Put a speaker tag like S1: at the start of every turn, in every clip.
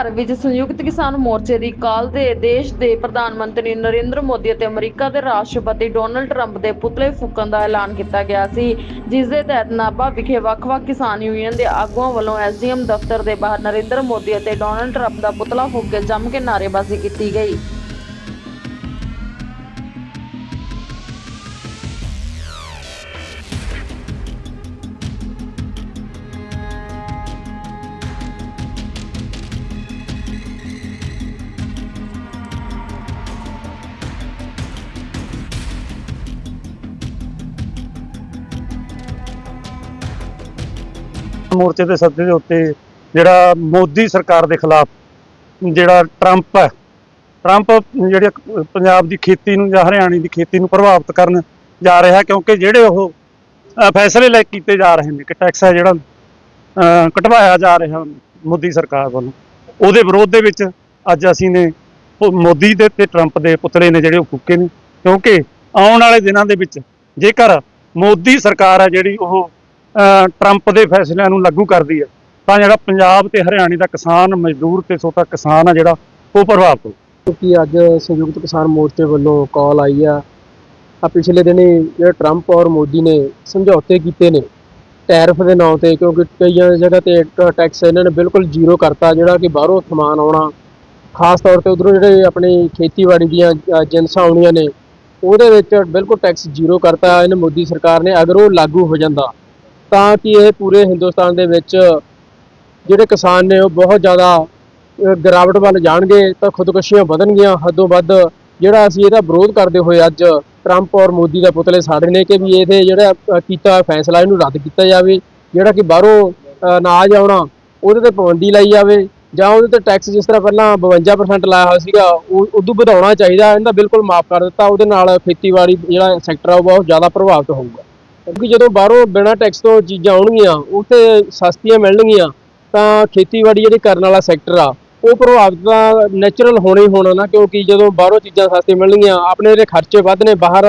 S1: ਭਾਰਤ ਵਿੱਚ ਸੰਯੁਕਤ ਕਿਸਾਨ ਮੋਰਚੇ ਦੀ ਕਾਲ ਦੇ ਦੇਸ਼ ਦੇ ਪ੍ਰਧਾਨ ਮੰਤਰੀ ਨਰਿੰਦਰ ਮੋਦੀ ਅਤੇ ਅਮਰੀਕਾ ਦੇ ਰਾਸ਼ਟਰਪਤੀ ਡੋਨਲਡ ਟਰੰਪ ਦੇ ਪੁਤਲੇ ਫੂਕਣ ਦਾ ਐਲਾਨ ਕੀਤਾ ਗਿਆ ਸੀ, ਜਿਸ ਦੇ ਤਹਿਤ ਨਾਭਾ ਵਿਖੇ ਵੱਖ-ਵੱਖ ਕਿਸਾਨ ਯੂਨੀਅਨ ਦੇ ਆਗੂਆਂ ਵੱਲੋਂ ਐਸਡੀਐਮ ਦਫ਼ਤਰ ਦੇ ਬਾਹਰ ਨਰਿੰਦਰ ਮੋਦੀ ਅਤੇ ਡੋਨਲਡ ਟਰੰਪ ਦਾ ਪੁਤਲਾ ਫੂਕ ਕੇ ਜੰਮ ਕੇ ਨਾਅਰੇਬਾਜ਼ੀ ਕੀਤੀ ਗਈ।
S2: ਮੋਰਚੇ ਦੇ ਸੱਦੇ ਦੇ ਉੱਤੇ ਜਿਹੜਾ ਮੋਦੀ ਸਰਕਾਰ ਦੇ ਖਿਲਾਫ ਜਿਹੜਾ ਟਰੰਪ ਹੈ ਟਰੰਪ ਜਿਹੜੇ ਪੰਜਾਬ ਦੀ ਖੇਤੀ ਨੂੰ ਜਾਂ ਹਰਿਆਣੇ ਦੀ ਖੇਤੀ ਨੂੰ ਪ੍ਰਭਾਵਿਤ ਕਰਨ ਜਾ ਰਿਹਾ ਕਿਉਂਕਿ ਜਿਹੜੇ ਉਹ ਫੈਸਲੇ ਲੈ ਕੀਤੇ ਜਾ ਰਹੇ ਨੇ ਕਿ ਟੈਕਸ ਹੈ ਜਿਹੜਾ ਅ, ਘਟਵਾਇਆ ਜਾ ਰਿਹਾ ਮੋਦੀ ਸਰਕਾਰ ਵੱਲੋਂ। ਉਹਦੇ ਵਿਰੋਧ ਦੇ ਵਿੱਚ ਅੱਜ ਅਸੀਂ ਨੇ ਮੋਦੀ ਦੇ ਤੇ ਟਰੰਪ ਦੇ ਪੁਤਲੇ ਨੇ ਜਿਹੜੇ ਉਹ ਫੂਕੇ ਨੇ ਕਿਉਂਕਿ ਆਉਣ ਵਾਲੇ ਦਿਨਾਂ ਦੇ ਵਿੱਚ ਜੇਕਰ ਮੋਦੀ ਸਰਕਾਰ ਹੈ ਜਿਹੜੀ ਉਹ ਟਰੰਪ ਦੇ ਫੈਸਲਿਆਂ ਨੂੰ ਲਾਗੂ ਕਰਦੀ ਹੈ ਤਾਂ ਜਿਹੜਾ ਪੰਜਾਬ ਤੇ ਹਰਿਆਣੇ ਦਾ ਕਿਸਾਨ ਮਜ਼ਦੂਰ ਤੇ ਛੋਟਾ ਕਿਸਾਨ ਆ ਜਿਹੜਾ ਉਹ ਪ੍ਰਭਾਵਿਤ ਹੋ
S3: ਕਿਉਂਕਿ ਅੱਜ ਸੰਯੁਕਤ ਕਿਸਾਨ ਮੋਰਚੇ ਵੱਲੋਂ ਕਾਲ ਆਈ ਆ ਆ ਪਿਛਲੇ ਦਿਨੀ ਜਿਹੜਾ ਟਰੰਪ ਔਰ ਮੋਦੀ ਨੇ ਸਮਝੌਤੇ ਕੀਤੇ ਨੇ ਟੈਰਿਫ ਦੇ ਨਾਂ ਤੇ ਕਿਉਂਕਿ ਕਈਆਂ ਜਗ੍ਹਾ ਤੇ ਟੈਕਸ ਇਹਨਾਂ ਨੇ ਬਿਲਕੁਲ ਜ਼ੀਰੋ ਕਰਤਾ ਜਿਹੜਾ ਕਿ ਬਾਹਰੋਂ ਸਮਾਨ ਆਉਣਾ ਖਾਸ ਤੌਰ ਤੇ ਉਧਰੋਂ ਜਿਹੜੇ ਆਪਣੀ ਖੇਤੀਬਾੜੀ ਦੀਆਂ ਅ, ਆਉਣੀਆਂ ਨੇ ਉਹਦੇ ਵਿੱਚ ਬਿਲਕੁਲ ਟੈਕਸ ਜ਼ੀਰੋ ਕਰਤਾ ਇਹਨੇ ਮੋਦੀ ਸਰਕਾਰ ਨੇ ਅਗਰ ਉਹ ਲਾਗੂ ਹੋ ਜਾਂਦਾ ਤਾਂ ਕਿ ਇਹ ਪੂਰੇ ਹਿੰਦੁਸਤਾਨ ਦੇ ਵਿੱਚ ਜਿਹੜੇ ਕਿਸਾਨ ਨੇ ਉਹ ਬਹੁਤ ਜ਼ਿਆਦਾ ਗਿਰਾਵਟ ਵੱਲ ਜਾਣਗੇ, ਤਾਂ ਖੁਦਕੁਸ਼ੀਆਂ ਵਧਣਗੀਆਂ। ਹੱਦੋਂ ਵੱਧ ਜਿਹੜਾ ਅਸੀਂ ਇਹਦਾ ਵਿਰੋਧ ਕਰਦੇ ਹੋਏ ਅੱਜ ਟਰੰਪ ਔਰ ਮੋਦੀ ਦਾ ਪੁਤਲੇ ਸਾੜੇ ਨੇ ਕਿ ਵੀ ਇਹਦੇ ਜਿਹੜਾ ਕੀਤਾ ਫੈਸਲਾ ਇਹਨੂੰ ਰੱਦ ਕੀਤਾ ਜਾਵੇ, ਜਿਹੜਾ ਕਿ ਬਾਹਰੋਂ ਅਨਾਜ ਆਉਣਾ ਉਹਦੇ ਤੇ ਪਾਬੰਦੀ ਲਾਈ ਜਾਵੇ, ਜਾਂ ਉਹਦੇ ਤੇ ਟੈਕਸ ਜਿਸ ਤਰ੍ਹਾਂ ਪਹਿਲਾਂ 52% ਲਾਇਆ ਹੋਇਆ ਸੀਗਾ, ਉਹ ਉਦੋਂ ਵਧਾਉਣਾ ਚਾਹੀਦਾ, ਇਹਦਾ ਬਿਲਕੁਲ ਮਾਫ ਕਰ ਦਿੱਤਾ, ਉਹਦੇ ਨਾਲ ਖੇਤੀਬਾੜੀ ਜਿਹੜਾ ਸੈਕਟਰ ਆ, ਉਹ ਬਹੁਤ ਜ਼ਿਆਦਾ ਪ੍ਰਭਾਵਿਤ ਹੋਊਗਾ। ਕਿਉਂਕਿ ਜਦੋਂ ਬਾਹਰੋਂ ਬਿਨਾਂ ਟੈਕਸ ਤੋਂ ਚੀਜ਼ਾਂ ਆਉਣਗੀਆਂ ਉੱਥੇ ਸਸਤੀਆਂ ਮਿਲਣਗੀਆਂ ਤਾਂ ਖੇਤੀਬਾੜੀ ਜਿਹੜੀ ਕਰਨ ਵਾਲਾ ਸੈਕਟਰ ਆ ਉਹ ਪ੍ਰਭਾਵਿਤ ਤਾਂ ਨੈਚੁਰਲ ਹੋਣਾ ਹੀ ਹੋਣਾ ਨਾ ਕਿਉਂਕਿ ਜਦੋਂ ਬਾਹਰੋਂ ਚੀਜ਼ਾਂ ਸਸਤੀਆਂ ਮਿਲਣਗੀਆਂ ਆਪਣੇ ਜਿਹੜੇ ਖਰਚੇ ਵੱਧ ਨੇ ਬਾਹਰ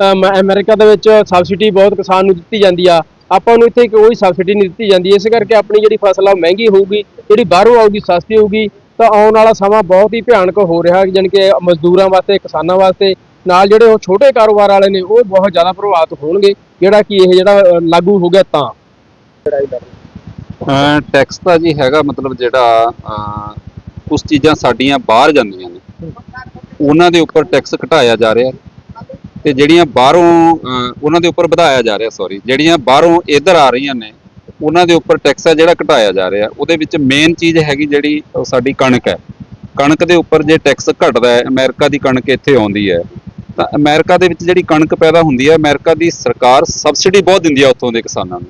S3: ਅਮ, ਅਮਰੀਕਾ ਦੇ ਵਿੱਚ ਸਬਸਿਡੀ ਬਹੁਤ ਕਿਸਾਨ ਨੂੰ ਦਿੱਤੀ ਜਾਂਦੀ ਆ ਆਪਾਂ ਨੂੰ ਇੱਥੇ ਕੋਈ ਸਬਸਿਡੀ ਨਹੀਂ ਦਿੱਤੀ ਜਾਂਦੀ ਇਸ ਕਰਕੇ ਆਪਣੀ ਜਿਹੜੀ ਫਸਲ ਆ ਮਹਿੰਗੀ ਹੋਊਗੀ ਜਿਹੜੀ ਬਾਹਰੋਂ ਆਊਗੀ ਸਸਤੀ ਹੋਊਗੀ ਤਾਂ ਆਉਣ ਵਾਲਾ ਸਮਾਂ ਬਹੁਤ ਹੀ ਭਿਆਨਕ ਹੋ ਰਿਹਾ ਜਾਣੀ ਕਿ ਮਜ਼ਦੂਰਾਂ ਵਾਸਤੇ ਕਿਸਾਨਾਂ ਵਾਸਤੇ ਨਾਲ ਜਿਹੜੇ ਉਹ ਛੋਟੇ ਕਾਰੋਬਾਰ ਵਾਲੇ ਨੇ ਉਹ ਬਹੁਤ ਜ਼ਿਆਦਾ ਪ੍ਰਭਾਵਿਤ ਹੋਣਗੇ। ਜਿਹੜਾ ਕਿ ਇਹ ਜਿਹੜਾ ਅ, ਲਾਗੂ ਹੋ ਗਿਆ ਤਾਂ।
S4: ਟੈਕਸ ਤਾਂ ਜੀ ਹੈਗਾ ਮਤਲਬ ਜਿਹੜਾ ਅਹ, ਕੁਝ ਚੀਜ਼ਾਂ ਸਾਡੀਆਂ ਬਾਹਰ ਜਾਂਦੀਆਂ ਨੇ। ਉਹਨਾਂ ਦੇ ਉੱਪਰ ਟੈਕਸ ਘਟਾਇਆ ਜਾ ਰਿਹਾ। ਤੇ ਜਿਹੜੀਆਂ ਬਾਹਰੋਂ ਅਹ, ਉਹਨਾਂ ਦੇ ਉੱਪਰ ਵਧਾਇਆ ਜਾ ਰਿਹਾ ਸੌਰੀ ਜਿਹੜੀਆਂ ਬਾਹਰੋਂ ਇੱਧਰ ਆ ਰਹੀਆਂ ਨੇ ਉਹਨਾਂ ਦੇ ਉੱਪਰ ਟੈਕਸ ਹੈ ਜਿਹੜਾ ਘਟਾਇਆ ਜਾ ਰਿਹਾ। ਉਹਦੇ ਵਿੱਚ ਮੇਨ ਚੀਜ਼ ਹੈਗੀ ਜਿਹੜੀ ਉਹ ਸਾਡੀ ਕਣਕ ਹੈ। ਕਣਕ ਦੇ ਉੱਪਰ ਜੇ ਟੈਕਸ ਘਟਦਾ ਹੈ ਅਮਰੀਕਾ ਦੀ ਕਣਕ ਇੱਥੇ ਆਉਂਦੀ ਹੈ। ਤਾਂ ਅਮਰੀਕਾ ਦੇ ਵਿੱਚ ਜਿਹੜੀ ਕਣਕ ਪੈਦਾ ਹੁੰਦੀ ਹੈ, ਅਮਰੀਕਾ ਦੀ ਸਰਕਾਰ ਸਬਸਿਡੀ ਬਹੁਤ ਦਿੰਦੀ ਹੈ ਉੱਥੋਂ ਦੇ ਕਿਸਾਨਾਂ ਨੂੰ।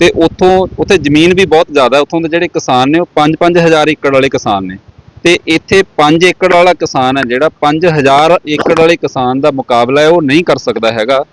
S4: ਤੇ ਉੱਥੋਂ, ਉੱਥੇ ਜ਼ਮੀਨ ਵੀ ਬਹੁਤ ਜ਼ਿਆਦਾ ਉੱਥੋਂ ਦੇ ਜਿਹੜੇ ਕਿਸਾਨ ਨੇ, ਉਹ 5-5 ਹਜ਼ਾਰ ਏਕੜ ਵਾਲੇ ਕਿਸਾਨ ਨੇ। ਤੇ ਇੱਥੇ 5 ਏਕੜ ਵਾਲਾ ਕਿਸਾਨ ਹੈ ਜਿਹੜਾ 5000 ਏਕੜ ਵਾਲੇ ਕਿਸਾਨ ਦਾ ਮੁਕਾਬਲਾ ਹੈ, ਉਹ ਨਹੀਂ ਕਰ ਸਕਦਾ ਹੈਗਾ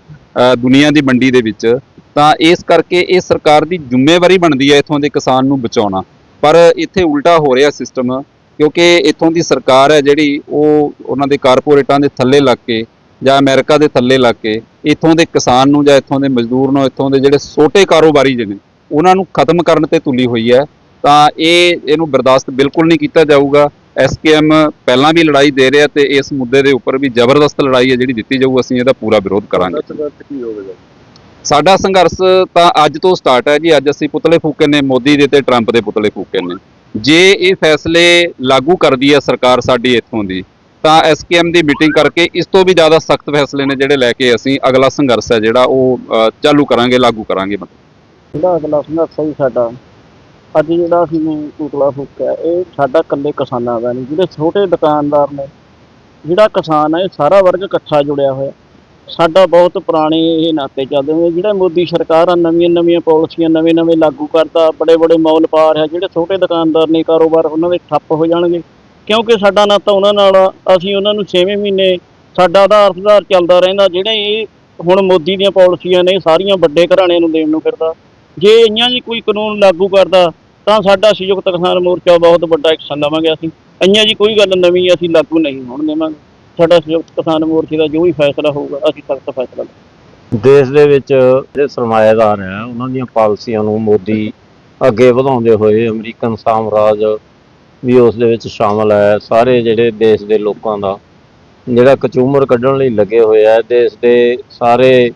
S4: ਦੁਨੀਆ ਦੀ ਮੰਡੀ ਦੇ ਵਿੱਚ। ਤਾਂ ਇਸ ਕਰਕੇ ਇਹ ਸਰਕਾਰ ਦੀ ਜ਼ਿੰਮੇਵਾਰੀ ਬਣਦੀ ਹੈ ਇੱਥੋਂ ਦੇ ਕਿਸਾਨ ਨੂੰ ਬਚਾਉਣਾ। ਪਰ ਇੱਥੇ ਉਲਟਾ ਹੋ ਰਿਹਾ ਸਿਸਟਮ ਕਿਉਂਕਿ ਇੱਥੋਂ ਦੀ ਸਰਕਾਰ ਹੈ ਜਿਹੜੀ, ਉਹ, ਉਹਨਾਂ ਦੇ ਕਾਰਪੋਰੇਟਾਂ ਦੇ ਥੱਲੇ ਲੱਗ ਕੇ ਜਾਂ ਅਮਰੀਕਾ ਦੇ ਥੱਲੇ ਲੱਗ ਕੇ ਇੱਥੋਂ ਦੇ ਕਿਸਾਨ ਨੂੰ ਜਾਂ ਇੱਥੋਂ ਦੇ ਮਜ਼ਦੂਰ ਨੂੰ ਇੱਥੋਂ ਦੇ ਜਿਹੜੇ ਛੋਟੇ ਕਾਰੋਬਾਰੀ ਜਿਹਨੇ ਉਹਨਾਂ ਨੂੰ ਖਤਮ ਕਰਨ ਤੇ ਤੁਲੀ ਹੋਈ ਹੈ ਤਾਂ ਇਹ ਇਹਨੂੰ ਬਰਦਾਸ਼ਤ ਬਿਲਕੁਲ ਨਹੀਂ ਕੀਤਾ ਜਾਊਗਾ। ਐਸਕੇਐਮ ਪਹਿਲਾਂ ਵੀ ਲੜਾਈ ਦੇ ਰਿਹਾ ਤੇ ਇਸ ਮੁੱਦੇ ਦੇ ਉੱਪਰ ਵੀ ਜ਼ਬਰਦਸਤ ਲੜਾਈ ਹੈ ਜਿਹੜੀ ਦਿੱਤੀ ਜਾਊ ਅਸੀਂ ਇਹਦਾ ਪੂਰਾ ਵਿਰੋਧ ਕਰਾਂਗੇ। ਸਾਡਾ ਸੰਘਰਸ਼ ਤਾਂ ਅੱਜ ਤੋਂ ਸਟਾਰਟ ਹੈ ਜੀ ਅੱਜ ਅਸੀਂ ਪੁਤਲੇ ਫੂਕੇ ਨੇ ਮੋਦੀ ਦੇ ਤੇ ਟਰੰਪ ਦੇ ਪੁਤਲੇ ਫੂਕੇ ਨੇ। ਜੇ ਇਹ ਫੈਸਲੇ ਲਾਗੂ ਕਰਦੀ ਹੈ ਸਰਕਾਰ ਸਾਡੀ ਇੱਥੋਂ ਦੀ ਤਾਂ ਐਸਕੇਐਮ ਦੀ ਮੀਟਿੰਗ ਕਰਕੇ ਇਸ ਤੋਂ ਵੀ ਜ਼ਿਆਦਾ ਸਖਤ ਫੈਸਲੇ ਨੇ ਜਿਹੜੇ ਲੈ ਕੇ ਅਸੀਂ ਅਗਲਾ ਸੰਘਰਸ਼ ਹੈ ਜਿਹੜਾ ਉਹ ਅ, ਚਾਲੂ ਕਰਾਂਗੇ ਲਾਗੂ ਕਰਾਂਗੇ ਮਤਲਬ।
S5: ਜਿਹੜਾ ਅਗਲਾ ਸੰਘਰਸ਼ ਹੈ ਜੀ ਸਾਡਾ ਅੱਜ ਜਿਹੜਾ ਅਸੀਂ ਨੇ ਪੁਤਲਾ ਫੂਕਿਆ ਇਹ ਸਾਡਾ ਇਕੱਲੇ ਕਿਸਾਨਾਂ ਦਾ ਨਹੀਂ ਜਿਹੜੇ ਛੋਟੇ ਦੁਕਾਨਦਾਰ ਨੇ ਜਿਹੜਾ ਕਿਸਾਨ ਹੈ ਇਹ ਸਾਰਾ ਵਰਗ ਇਕੱਠਾ ਜੁੜਿਆ ਹੋਇਆ। ਸਾਡਾ ਬਹੁਤ ਪੁਰਾਣੇ ਇਹ ਨਾਤੇ ਚੱਲਦੇ ਹੋਏ ਜਿਹੜਾ ਮੋਦੀ ਸਰਕਾਰ ਆ ਨਵੀਆਂ ਨਵੀਆਂ ਪਾਲਿਸੀਆਂ ਨਵੇਂ ਨਵੇਂ ਲਾਗੂ ਕਰਦਾ ਬੜੇ ਬੜੇ ਮੌਲ ਪਾ ਰਿਹਾ ਜਿਹੜੇ ਛੋਟੇ ਦੁਕਾਨਦਾਰ ਨੇ ਕਾਰੋਬਾਰ ਉਹਨਾਂ ਦੇ ਠੱਪ ਹੋ ਜਾਣਗੇ। ਕਿਉਂਕਿ ਸਾਡਾ ਨਾਤਾ ਉਹਨਾਂ ਨਾਲ ਆ, ਅਸੀਂ ਉਹਨਾਂ ਨੂੰ 6ਵੇਂ ਮਹੀਨੇ ਸਾਡਾ ਆਧਾਰ ਸੁਧਾਰ ਚੱਲਦਾ ਰਹਿੰਦਾ ਜਿਹੜਾ ਇਹ ਹੁਣ ਮੋਦੀ ਦੀਆਂ ਪਾਲਿਸੀਆਂ ਨੇ ਸਾਰੀਆਂ ਵੱਡੇ ਘਰਾਣਿਆਂ ਨੂੰ ਦੇਣ ਨੂੰ ਫਿਰਦਾ। ਜੇ ਇਆਂ ਜੀ ਕੋਈ ਕਾਨੂੰਨ ਲਾਗੂ ਕਰਦਾ ਤਾਂ ਸਾਡਾ ਸੰਯੁਕਤ ਕਿਸਾਨ ਮੋਰਚਾ ਬਹੁਤ ਵੱਡਾ ਐਕਸ਼ਨ ਲਵਾਂਗੇ ਅਸੀਂ। ਇਆਂ ਜੀ ਕੋਈ ਗੱਲ ਨਵੀਂ ਅਸੀਂ ਲਾਗੂ ਨਹੀਂ ਹੋਣ ਦੇਵਾਂਗੇ। ਸਾਡਾ ਸੰਯੁਕਤ ਕਿਸਾਨ ਮੋਰਚੇ ਦਾ ਜੋ ਵੀ ਫੈਸਲਾ ਹੋਊਗਾ ਅਸੀਂ ਸਖਤ ਫੈਸਲਾ ਲਵਾਂਗੇ।
S6: ਦੇਸ਼ ਦੇ ਵਿੱਚ ਜਿਹੜੇ ਸਰਮਾਏਦਾਰ ਹੈ ਉਹਨਾਂ ਦੀਆਂ ਪਾਲਿਸੀਆਂ ਨੂੰ ਮੋਦੀ ਅੱਗੇ ਵਧਾਉਂਦੇ ਹੋਏ ਅਮਰੀਕਨ ਸਾਮਰਾਜ ਵੀ ਉਸ ਦੇ ਵਿੱਚ ਸ਼ਾਮਲ ਹੈ। ਸਾਰੇ ਜਿਹੜੇ ਦੇਸ਼ ਦੇ ਲੋਕਾਂ ਦਾ, ਜਿਹੜਾ ਕਚੂਮਰ ਕੱਢਣ ਲਈ ਲੱਗੇ ਹੋਏ ਆ ਦੇਸ਼ ਦੇ ਸਾਰੇ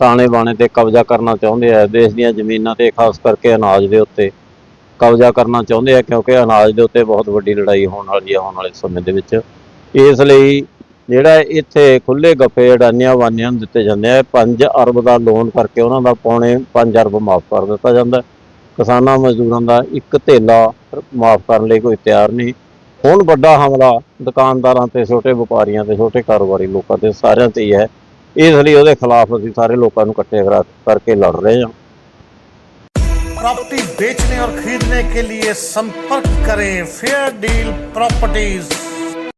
S6: ਤਾਣੇ ਬਾਣੇ ਤੇ ਕਬਜ਼ਾ ਕਰਨਾ ਚਾਹੁੰਦੇ ਆ ਦੇਸ਼ ਦੀਆਂ ਜ਼ਮੀਨਾਂ ਤੇ ਖਾਸ ਕਰਕੇ ਅਨਾਜ ਦੇ ਉੱਤੇ ਕਬਜ਼ਾ ਕਰਨਾ ਚਾਹੁੰਦੇ ਆ ਕਿਉਂਕਿ ਅਨਾਜ ਦੇ ਉੱਤੇ ਬਹੁਤ ਵੱਡੀ ਲੜਾਈ ਹੋਣ ਵਾਲੀ ਹੈ ਆਉਣ ਵਾਲੇ ਸਮੇਂ ਦੇ ਵਿੱਚ। ਇਸ ਲਈ ਜਿਹੜਾ ਇੱਥੇ ਖੁੱਲੇ ਗੱਫੇ ਅਡਾਨੀਆਂ ਵਾਨੀਆਂ ਨੂੰ ਦਿੱਤੇ ਜਾਂਦੇ ਆ 5 ਅਰਬ ਦਾ ਲੋਨ ਕਰਕੇ ਉਹਨਾਂ ਦਾ ਪੌਣੇ 5 ਅਰਬ ਮਾਫ ਕਰ ਦਿੱਤਾ ਜਾਂਦਾ ਕਿਸਾਨਾਂ ਮਜ਼ਦੂਰਾਂ ਦਾ ਇੱਕ ਧੇਲਾ ਮਾਫ ਕਰਨ ਲਈ ਕੋਈ ਤਿਆਰ ਨਹੀਂ ਹੁਣ ਵੱਡਾ ਹਮਲਾ ਦੁਕਾਨਦਾਰਾਂ ਤੇ ਛੋਟੇ ਵਪਾਰੀਆਂ ਤੇ ਛੋਟੇ ਕਾਰੋਬਾਰੀ ਲੋਕਾਂ ਤੇ ਸਾਰਿਆਂ ਤੇ ਹੀ ਹੈ ਇਸ ਲਈ ਉਹਦੇ ਖਿਲਾਫ ਅਸੀਂ ਸਾਰੇ ਲੋਕਾਂ ਨੂੰ ਇਕੱਠੇ ਕਰਾ- ਕਰਕੇ ਲੜ ਰਹੇ ਹਾਂ
S7: प्रॉपर्टी बेचने और खरीदने के लिए संपर्क करें फेयर डील प्रॉपर्टीज